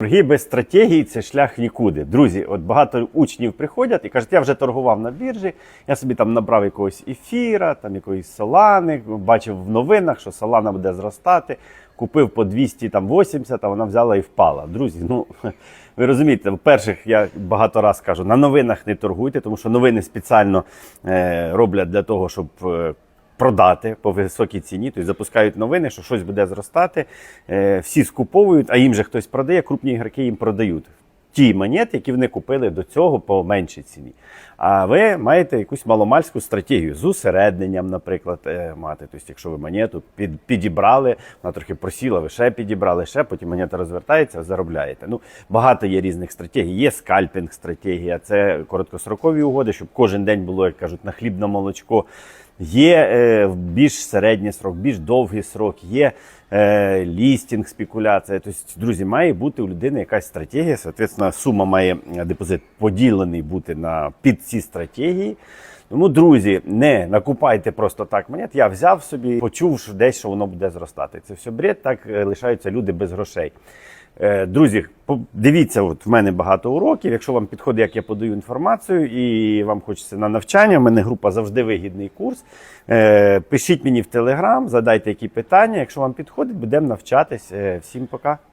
Торги без стратегії це шлях в нікуди. Друзі, от багато учнів приходять і кажуть, я вже торгував на біржі, я собі там набрав якогось ефіра, там якоїсь солани, бачив в новинах, що солана буде зростати. Купив по 280, а вона взяла і впала. Друзі, ну ви розумієте, перших я багато раз кажу, на новинах не торгуйте, тому що новини спеціально е, роблять для того, щоб. Продати по високій ціні, тобто запускають новини, що щось буде зростати. Е, всі скуповують, а їм же хтось продає, крупні ігроки їм продають. Ті монети, які вони купили до цього по меншій ціні. А ви маєте якусь маломальську стратегію з усередненням, наприклад, е, мати. Тобто, якщо ви монету під, підібрали, вона трохи просіла, ви ще підібрали, ще потім монета розвертається, заробляєте. Ну, багато є різних стратегій. Є скальпінг стратегія, це короткострокові угоди, щоб кожен день було, як кажуть, на хліб на молочко. Є е, більш середній срок, більш довгий срок, є е, лістінг, спекуляція. Тобто, друзі, має бути у людини якась стратегія. Соответственно, сума має е, депозит поділений бути на під ці стратегії. Тому, друзі, не накупайте просто так монет. Я взяв собі, почув що десь, що воно буде зростати. Це все бред, так е, лишаються люди без грошей. Е, Друзі, дивіться, от в мене багато уроків. Якщо вам підходить, як я подаю інформацію, і вам хочеться на навчання, в мене група завжди вигідний курс. Е, Пишіть мені в Телеграм, задайте які питання. Якщо вам підходить, будемо навчатись. Всім пока.